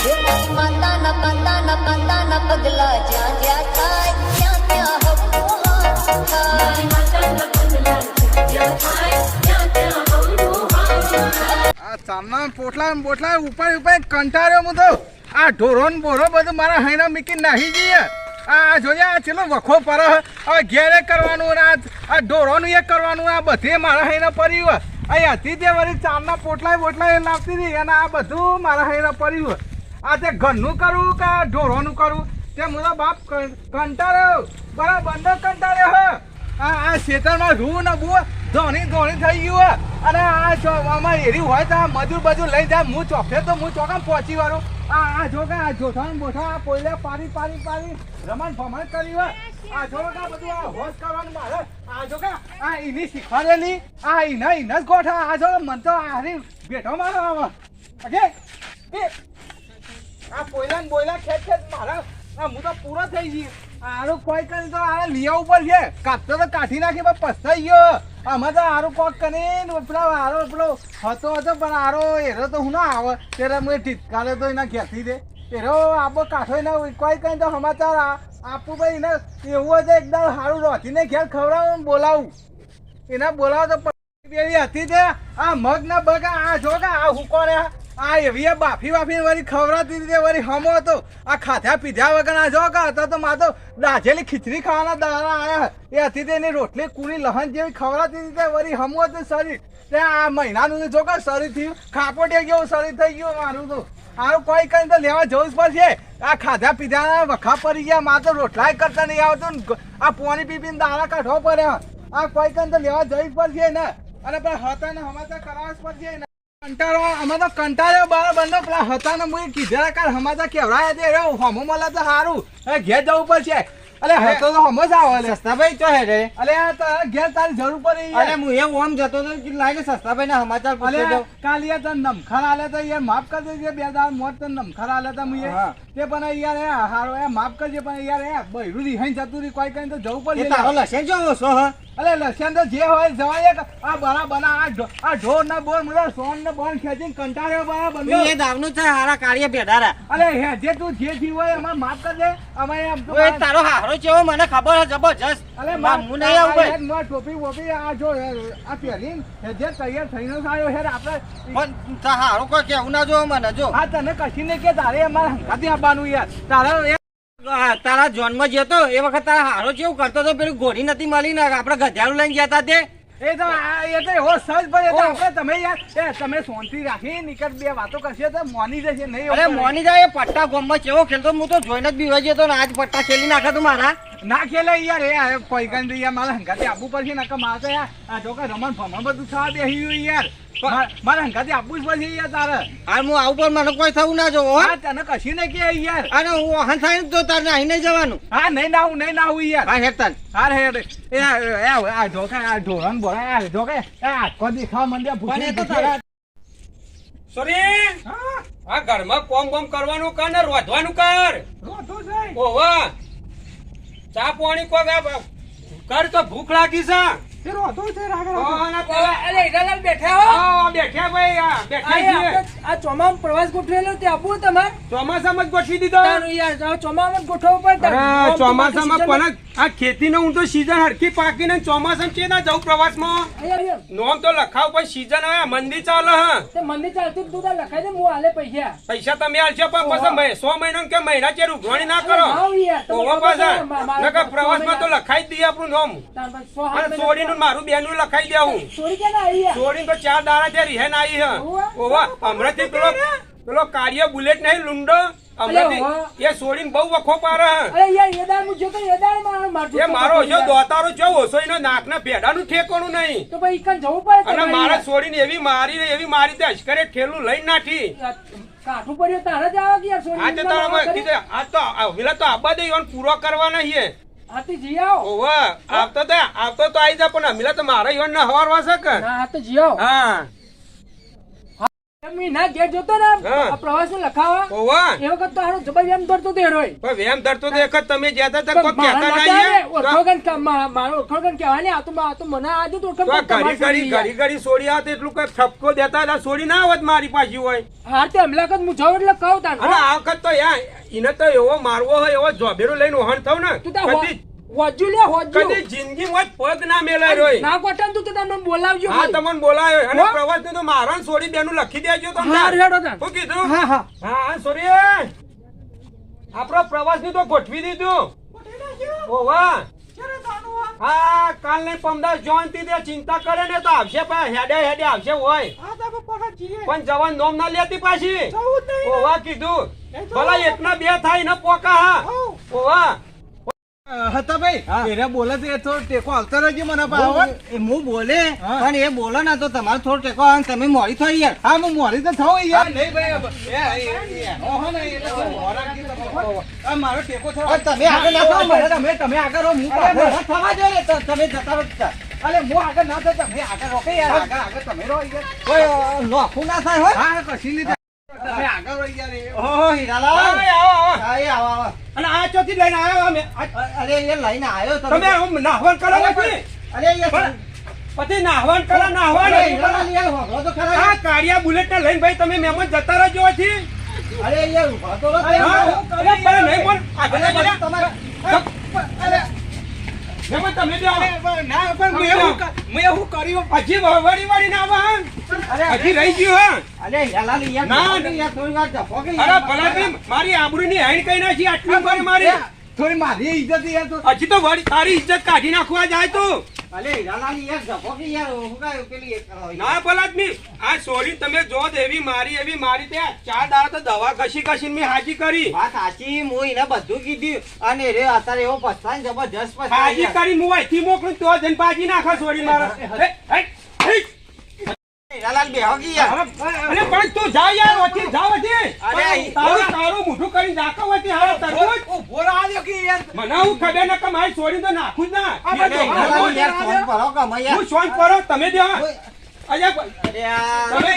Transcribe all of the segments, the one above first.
માતાના પાતાના પાતાના પોટલા બોટલા ઉપર ઉપર કંટાળ્યો હું તો આ ઢોરો બોરો બધું મારા હૈના મીકી નાહી જઈએ આ જોઈએ આ છેલ્લો વખો પર હવે કરવાનું ને આ ઢોરોનું એ કરવાનું આ બધે મારા હાઈના પડ્યું અહીં હતી તે વળી ચામના પોટલા બોટલા એ લાવતી હતી અને આ બધું મારા હૈના પડ્યું આ તે ઘરનું કરું કે આ ઢોરોનું કરું? તે મારો બાપ કંટાળ્યો બરાબર બંધો કંટાળ્યો હે. આ આ ખેતરમાં રૂ ને બુ ધોણી ધોણી થઈ ગયું હે. અને આ જો આમાં એરી હોય તો આ મજૂર બજૂર લઈ જાય હું ચોફે તો હું ચોકામ પહોંચી વાળું. આ આ જો કે આ જોઠાણ બોઠા આ પોઈલે પારી પારી પાડી રમણ ભમણ કરી હોય આ જો કે આ બધું આ હોશ કરવાનું મારે. આ જો કે આ એની શીખવાડેલી. આ એના એના જ ગોઠા. આ જો મન તો હારી બેઠો મારો આમાં ઓકે આ પોઈલા ને બોઈલા ખેત ખેત મારા હું તો પૂરો થઈ ગઈ આરું કોઈ કરી તો આ લિયા ઉપર છે. કાપતો તો કાઢી નાખી, પણ પસ્તાઈ ગયો. આમાં તો આરો કોક કરીને પેલા આરો પેલો હતો હતો, પણ આરો એરો તો હું ના આવે. ત્યારે મેં ઠીકાલે તો એના ઘેરથી દે. એરો આબો કાઠો એના કોઈ કઈ તો સમાચાર આપું ભાઈ એને એવું હોય એકદમ સારું રોટીને ઘેર ખવડાવું ને બોલાવું. એને બોલાવો તો હતી તે. આ મગ ના બગ, આ જો આ હુકો ને આ એવી બાફી બાફી વળી ખવડાતી રીતે વળી હમો હતો. આ ખાધા પીધા વગર આ જો કે હતો તો મા તો દાજેલી ખીચડી ખાવાના દાણા આયા. એ હતી તેની રોટલી કુણી લહન જેવી ખવડાતી રીતે વળી હમો હતું શરીર. તે આ મહિનાનું જો કે શરીર થયું. ખાપોટી ગયો શરીર થઈ ગયું મારું તો. આનું કોઈ કઈ તો લેવા જવું જ પડશે. આ ખાધા પીધા વખા પડી ગયા. મા તો રોટલાય કરતા નહીં આવતું આ પોણી પીપીને દાણા કાઢવા પડ્યા. આ કોઈ કઈ તો લેવા જવું જ પડશે ને. અને પણ હતા ને હમાચાર કરાવવા જ પડશે ને. કંટાળો અમે તો કંટાળ્યો બાર બંધો પેલા હતા ને મુઈ કીધેલા કાલ તો કેવડાયા તે રે હમો મળે તો સારું હવે ઘેર જવું પડશે. અલે હતો તો હમો જ આવે સસ્તાભાઈ તો હે રે અલે ઘેર તારી જરૂર પડી અરે હું એ ઓમ જતો તો લાગે સસ્તાભાઈ ના સમાચાર પૂછતો કાલે. કાલ યાર તને નમખાર આલે તો યાર માફ કરજે દેજે બે દાળ મોત તને નમખાર આલે તો મુએ તે પણ યાર એ હારો એ માફ કરજે પણ યાર એ બૈરું રીહાઈ જતું રી કોઈ કઈ તો જવું પડશે તારો લસે જો હ? અલે લસ્યન તો જે હોય જવાય આ બરા બના આ આ ઢોર ના બોર મતલબ સોન ને બોન ખેંચીને કંટાળ્યો બરા બંધો એ દાવનું છે હારા કાળીએ ભેડારા અલે હે જે તું જે હોય એમાં માફ કરજે. અમે આમ તો ઓય તારો હારો ચેવો મને ખબર છે જબરજસ્ત. અલે માં હું નહીં આવું ભાઈ. યાર, ટોપી વોપી આ જો આ પહેરીને હે જે તૈયાર થઈને આવ્યો હેર આપણે. પણ તા હારો કોઈ કેવું ના જો મને જો. આ તને કશી ને કે તારે અમાર હંગાથી આવવાનું યાર. તારા તારા જન્મ જતો એ વખત તારા હારો કેવું કરતો તો પેલું ઘોડી નથી મળી ને આપડે ગધેડું લઈને ગયા હતા તે? એ તો એ તો એવો સજ ભાઈ તો આપણે તમે યાર તમે શાંતિ રાખી નીકળ બે વાતો કરશે તો મોની જશે નહીં અરે મોની જાય પટ્ટા ગોમમાં કેવો ખેલતો હું તો જોઈને જ બીવાઈ જતો ને આજ પટ્ટા ખેલી નાખે તું મારા. ના ખેલે યાર એ પૈકાન તો યાર મારા હંગાથી આપવું પડશે નકર મારે તો યાર. આ જો કે રમણ ભમણ બધું થવા ગયું યાર. મારા હંગાથી આપવું જ પડશે યાર તારે. આ હું આવું પણ મને કોઈ થવું ના જોવો હા. તને કશી ને કે યાર. અને હું વાહન થાય તો તારે નાહી નહીં જવાનું. હા નહીં નાવું નહીં નાહું યાર. હા હેતન. હાર હે રે. એ આ- એ આ- આ જો કે આ ઢોરણ બોરા આ જો કે આ આખો દેખાવ મંદિર પણ તો ભૂખી. તારા સોરી! હા. આ ઘરમાં કોમ કોમ કરવાનું કર ને રોધવાનું કર. રોતો છે. ઓવા ચા પાણી કોક આ કર તો ભૂખ લાગી છે. એ રોતો છે અરે હીરાલાલ બેઠા હો. આ બેઠા ભાઈ આ બેઠા આ ચોમામાં પ્રવાસ ગોઠવેલો તે આપવું તમારે. ચોમાસામાં જ ગોઠવી દીધો. યાર ચોમામાં ગોઠવવું પડે ચોમાસામાં પણ આ ખેતીનો હું તો સીઝન હરખી પાકીને ચોમાસામાં છે ના જવું પ્રવાસમાં નોમ તો લખાવ પણ સીઝન હવે મંદી ચાલે હ. મંદી ચાલતું તું તો લખાઈ દે હું હાલે પૈસા. પૈસા તમે આલશો પણ પછી સો મહિના કે મહિના ચેર ઉઘરાણી ના કરો? ઓવા પાછા. નકર પ્રવાસમાં તો લખાઈ દઈએ આપણું નામ. અને સોડીનું મારું બેનું લખાઈ દેવું યાર? તો ચાર દાડા છે રિહેન આવી હ. ઓવા. ઓવા હમણાંથી પેલો પેલો કાર્ય બુલેટ નહીં લુંડો? એ છોડીને બહુ વખો પાર એ મારો જો દોતારો જો ઓછો એનો નાકના ભેડાનું ઠેકોણું નહીં. તો ભાઈ ઈકન જવું પડે અને મારા છોડીને એવી મારી ને એવી મારી તે અશ્કરે ઠેલું લઈ નાઠી કાઠું પડ્યું તારે જ આવે કે યાર સોરી આ તો તારા આ તો પેલા તો આબા દે ઈવન પૂરો કરવાના છીએ હાથી જી ઓવા આવતો તો આવતો તો આવી જા પણ અમીલા તો મારા ઈવન ના હવારવા છે કે? ના તો હા. મહિના ઘેર જોતો ને હા. લખાવા. એ વખત તો હારો જબર એમ ધરતો તો હેરોય. પણ વેમ ધરતો તો એક તમે જ્યાં હતા કોઈ કહેતા નહીં ઓળખોગન મારો ઓળખોગન કહેવાય ને, આ તો આ તો મને આજે તો તો ઘડી ઘડી ઘડી ઘડી છોડી આવત એટલું કઈ ઠપકો દેતા હતા? છોડી ના આવત મારી પાછી હોય. હા તે હમલા વખત હું જાઉં એટલે કહું તાન. અને આ વખત તો યાર એને તો એવો મારવો હોય એવો જોબેરો લઈને ઓહણ થવ ને. તું તાર હો- લે, હોજ્જુ. કદી જિંદગીમાં પગ ના મેલાય રોય ના કોટન તું તો તમને બોલાવજો હા તમને બોલાયો અને પ્રવાસ તો મારો ને છોડી બેનું લખી દેજો કીધું? હા હા. હા હા સોરી. આપણો પ્રવાસની તો ગોઠવી દીધું. ઓવા હા કાલ ને પમદાર જોનથી તે ચિંતા કરે ને તો આવશે પણ હેડે હેડે આવશે હોય. પણ જવાન નોમ ના લેતી પાછી. ઓવા કીધું. ભલા એકના બે થાય ને પોકા હા. ઓવા હતા ભાઈ એને બોલે છે થોડો ટેકો આવતો રહેજો મને. એ હું બોલે. પણ એ બોલે ના તો તમારે થોડો ટેકો આવે તમે મોડી થઈ યાર. હા હું મોરી તો થવું યાર. નહીં ભાઈ મારો ટેકો થયો. તમે આગળ ના તમે તમે આગળ હું થવા દો તમે જતા અરે હું આગળ ના થતો તમે આગળ રોકે યાર? આગળ આગળ તમે રહો યાર. કોઈ ના થાય હોય? હા હા, કશી નહીં તમે આગળ રહો યાર ઓહો હીરાલાલ. હા, આવો આવો એ આવો, આવો. અને આ ચોથી લઈને આવ્યો અમે. અરે એ લઈને આવ્યો તમે આમ નાહવાન કરો નથી અરે એ પછી નાહવાન કરો નાહવાન. તો ખરા. આ કાળિયા બુલેટ ને લઈને ભાઈ તમે મહેમાન જતા રહેજો પછી અરે યાર ઊભા તો નહીં પણ. તમારે મહેમાન તમે આવો. ના પણ મેં એવું કર્યું. હજી વળી વળી ના અરે હજી રહી ગયું હા અરે હીરાલાલ યાર ના, ના. યાર થોડી વાર જપો કે અરે. મારી આબરૂની હાઈન કઈ નાખી આટલી ઉંમરે મારી? થોડી મારી ઇજ્જત યાર તો. હજી તો વળી તારી ઇજ્જત કાઢી નાખવા જાય તું. આ સોરી તમે જો એવી મારી એવી મારી ત્યાં ચાર દાડા તો દવા ઘસી ઘસીને મેં હાજી કરી. વાત સાચી હું એને બધું કીધું. અને રે અત્યારે એવો પસ્તાય જબરજસ્ત હાજી. કરી હું અહીંથી મોકલું તો જન બાજી નાખો સોરી મારા. હીરાલાલ બેહો કે યાર. અરે પણ તું જા યાર ઓથી જા ઓથી અરે, તારું તારું મોઢું કરી નાખો ઓથી હારો તરબૂચ. ઓ બોરા આજો કે યાર. મને હું ખબર ન કે મારી છોડી તો નાખું જ ના. યાર ફોન કરો કે અમે યાર હું ફોન પરો તમે દે હા. અરે તમે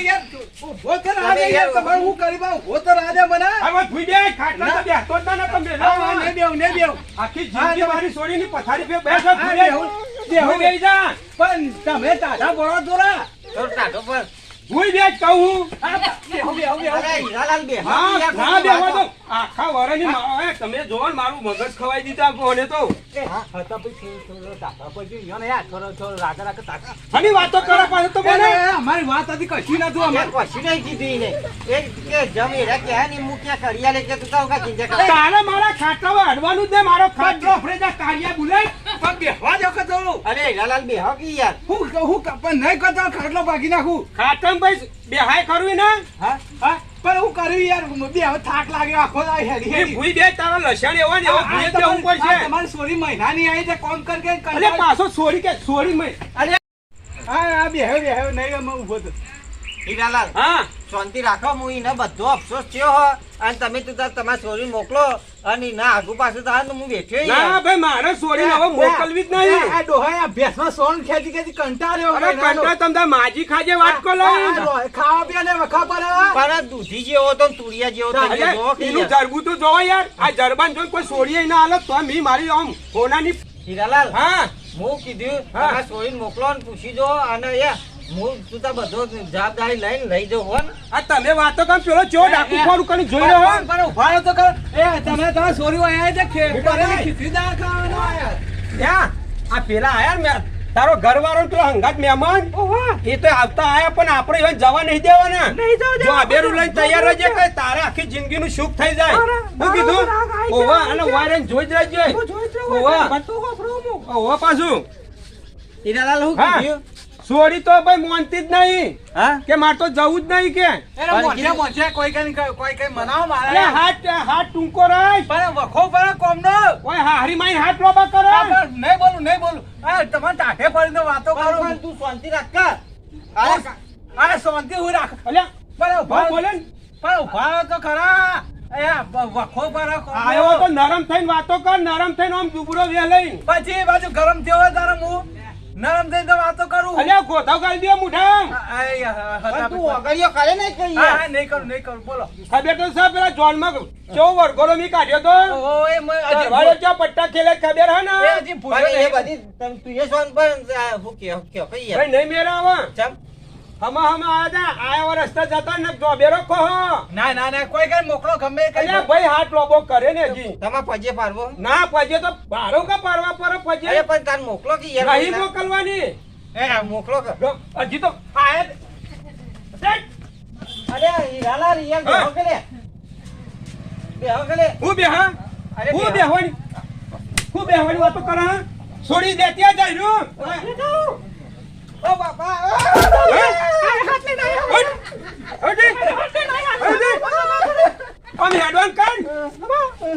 યાર ઊભો તો રાજા યાર તમારે હું કરી પાઉં ઊભો તો રાજા બના હવે ભૂઈ દે ખાટલા તો બેસતો જ ના તમે હા હા ને બેવ ને બેવ આખી જિંદગી મારી છોડીની પથારી પે બેસો ભૂઈ દે. બેહું, બેહું. જા. પણ તમે તાજા પડો દોરા તો ટાઢો પર જ કહું હું. ના, ના વાતો. દો. આખા વરાની તમે જોવો ને મારું મગજ ખવાઈ દીધા કોને તો આની વાતો કરો પાછું તો બોલે અમારી વાત હતી કશી નતું યાર, અમારે કશું નહીં કીધું એને. એ કે જમ કહે ને હું ક્યાં કડિયા લે કે તું તાવ કા ચિંતા કરે. તારે મારા ખાટલામાં અડવાનું જ ને મારો ખાટલો ફ્રેજા કાળિયા બુલેટ પણ બેહવા દો કે તો અરે બેહો કે યાર હું હું પણ નહીં કરતો ખાટલો ભાગી નાખું ખાટમ ભાઈ બેહાય કરવી ને હા? હા? પણ હું કર્યું યાર બે હવે થાક લાગ્યો આખો હેડી ભૂઈ બે તારો લસણ એવો ને એવો ભૂઈ જ દેવું આ પડશે. તમારે સોરી મહિનાની આવી છે કોમ કર કે અરે પાછો સોરી કે સોરી મય હા હા બે બેહ્યો નહીં અમે ઊભો તો હીરાલાલ હા. શાંતિ રાખો હું એને બધો અફસોસ થયો હો. અને તમે તું તમારા છોરી મોકલો અને ના આગુ પાછું થાય તો હું વેઠ્યો ના ભાઈ મારે સોરી હવે મોકલવી જ નહીં. આ ડોહાએ આ ભેંસમાં સોન ખેતી ખેંચી કંટાળ્યો અરે કંટા તમને માજી ખાજે વાત કરો ખાવા પીવાને વખા પર પર દૂધી જેવો તો તુરિયા જેવો તો જો કે એનું. જરબું તો જો યાર. આ જરબાન જો કોઈ સોરીએ ના આલો તો મી મારી આમ હોનાની હીરાલાલ હા. હું કીધું હા. છોરીને મોકલો અને પૂછી જો અને યાર હું તું તાર બધો જવાબદારી લઈને લઈ જાઉં હો ને. આ તમે વાતો કામ પેલો ચો ડાકુ ફોડ કરીને જોઈ રહ્યો હો? પણ ઊભા તો ખરો. એ તમે તમારા સોરી આયા છે ખે ભરેલી ખીચડી દાળ ખાવાનો આયા ત્યાં આ પેલા આયા ને તારો ઘરવાળો પેલો હંગાત મહેમાન? એ તો આવતા આયા પણ આપણે હવે જવા નહીં દેવાના. જો આબેરું લઈને તૈયાર રહેજે કે તારા આખી જિંદગીનું સુખ થઈ જાય. હું કીધું? ઓવા અને વાયરન જોઈ જ રહેજે. ઓવા ઓવા પાછું. હીરાલાલ હું. કીધું? સોરી તો ભાઈ મોનતી જ નહીં. હા? કે માર તો જવું જ નહીં કે. કોઈ કઈ કોઈ કઈ મનાવો મારે. હાથ હાથ ટૂંકો રાખ. પણ વખો પર કોમનો. ઓય હારી માઈ હાથ લોબા કરે. નહીં બોલું નહીં બોલું. આ તમારે ટાઢે પડીને વાતો પણ તું શાંતિ રાખ અરે શાંતિ હું રાખ. અલ્યા પણ ઊભા બોલે પણ ઊભા તો ખરા. એ વખો પર કોમનો. તો નરમ થઈને વાતો કર નરમ થઈને આમ દુબળો વે પછી બાજુ ગરમ થયો તારે હું નરમ થઈને તો વાતો કરું અલ્યા ગોથો કરી દે મુઠા આ- આ યા, હતા પણ તું બધા. ઓગળીઓ કરે ને કઈ હા, હા, નહીં કરું નહીં કરું બોલો. ખબર તો સા પેલા જોનમાં ચો વરઘોડો મી કાઢ્યો તો? ઓ એ મેં હજી તરવાડે પટ્ટા ખેલે ખબર હે ને? એ હજી ભૂલ એ બધી તું એ સોન પર હું કે હું કે કઈ નહીં મેરા આવા ચમ? હમા હમા આયા તા આયા રસ્તા જતા ને કહો. ના ના ના કોઈ કઈ મોકલો ગમે એ કઈ અલ્યા ભાઈ હાથ લોબો કરે ને હજી. તમાર પજે પારવો ના પજે તો પારો કા પારવા પર અરે પણ તાર મોકલો કે યાર નહીં મોકલવાની. એ મોકલો કે. હજી તો આયા અરે હીરાલા રિયલ બેહો કે લે? બેહો કે લે? હું બેહા? અરે હું બેહોની? બેહવાની હું બેહવાની વાતો કરા? છોડી દે ત્યાં જાય નું ઓ બાપા અમે હેડવાન કર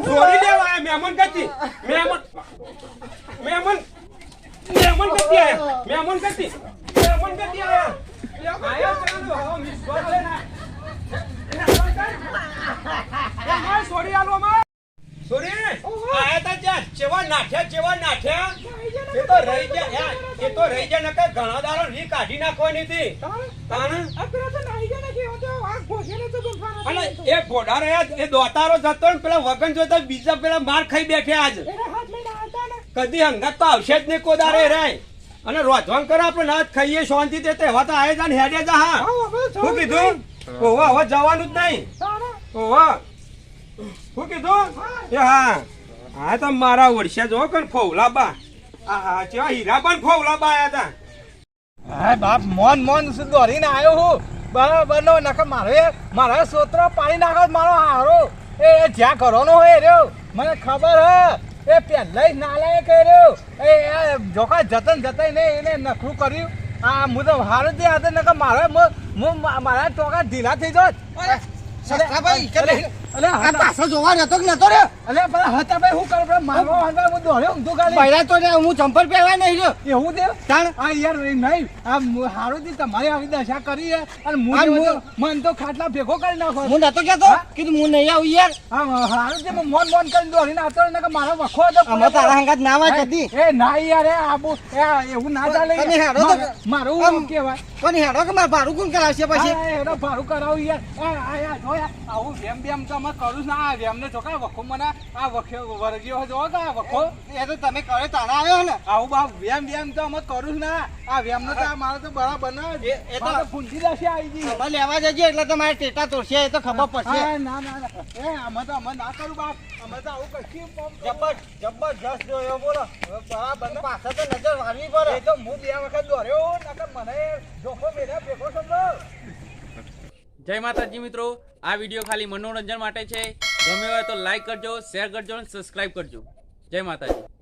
છોડી દેવા મહેમાન કરતી? મહેમાન મહેમાન મહેમાન કરતી આયા? મહેમાન કરતી? મહેમાન કરતી આયા? આયા ચાલો, હો મિસ ને. એ માર છોડી આલો અમાર. છોડી આયા તા જ્યાં ચેવા નાઠ્યા ચેવા નાઠ્યા? એ તો રહી ગયા એ તો રહી ગયા નકર ઘણા દારો રી કાઢી નાખવાની હતી. તાણ? અને એ ઘોડા રહ્યા એ દોતારો જતો ને પેલા વગન જોતા બીજા પેલા માર ખાઈ બેઠ્યા આજ. કદી હંગાત તો આવશે જ નહીં કોદારે રાય. અને રોજવાન કરે આપણે ના ખાઈએ શાંતિ તે તહેવાર તો આયે જાન હેડે જા હા. શું કીધું? ઓવા હવે જવાનું જ નહીં. ઓવા શું કીધું? એ હા. હા તો મારા વર્ષે જો કણ ફોવલા બા આ હા ચેવા હીરા પણ ફોવલા બા આયા તા. હા બાપ મોન મોન સુધી દોડીને આવ્યો હું? બરાબર નો નકર મારે મારા સોત્રો પાણી નાખો મારો હારો. એ જ્યાં કરવાનો હોય રહ્યો. મને ખબર હે. એ પહેલા જ નાલાય કર્યો એ જોખા જતન જતન ને એને નખરું કર્યું. આ હું તો હારું જ હતો નકર મારે મારા ટોકા ઢીલા થઈ જોત. સસ્તાભાઈ, ચાલ. અલે આ પાછો જોવા નતો કે નતો રે અલે પેલા હતા ભાઈ હું કરું? પેલા મારવા હું દોડ્યો ઊંધું ગાલી પહેલા તો હું ચંપલ પહેરવા નહીં એવું દેવ તાણ. આ યાર નહીં આ મુ- હારું તમારી આવી દશા કરી હું અને હું- મન તો ખાટલા ભેગો કરી નાખો. હું નતો કેતો? કીધું હું નહીં આવું યાર. હારું થી હું મોન મોન કરીને દોડીને આવતો ને કે મારો વખો હતો. અમે તારા હંગાત ના વાત હતી એ ના યાર એ આબુ એવું ના ચાલે અને હેડો તો- મારું કેવાય કોની હેડો કે મારે ભાડું કોણ કરાવશે પછી? હેડો ભાડું કરાવું યાર. આ આ આવું વેમ બેમ તો અમે કરું જ ના આ વેમને જો વખો મને આ વખો વર્ગ્યો જો કા વખો. એ તો તમે કરે તારા આવ્યો ને? આવું બા વેમ વેમ તો અમે કરું જ ના. આ વેમ તો આ તો બરાબર ના એ- એ તો- મારે તો આવી ગઈ. ખબર લેવા જજે એટલે તમારે ટેટા તોડશે એ તો ખબર પડશે. ના ના એ અમે તો અમે ના કરું બાપ. અમે તો આવું કશું જબર જબરજસ્ત જોયો બોલો. બરાબર પાછળ પાછા તો નજર વાળવી પડે. એ તો હું બે વખત દોર્યો નકર મને જોખો મેળ્યા ભેગો સમજો જય માતાજી મિત્રો. આ વીડિયો ખાલી મનોરંજન માટે છે. ગમ્યો હોય તો લાઈક કરજો શેર કરજો અને સબસ્ક્રાઈબ કરજો. જય માતાજી.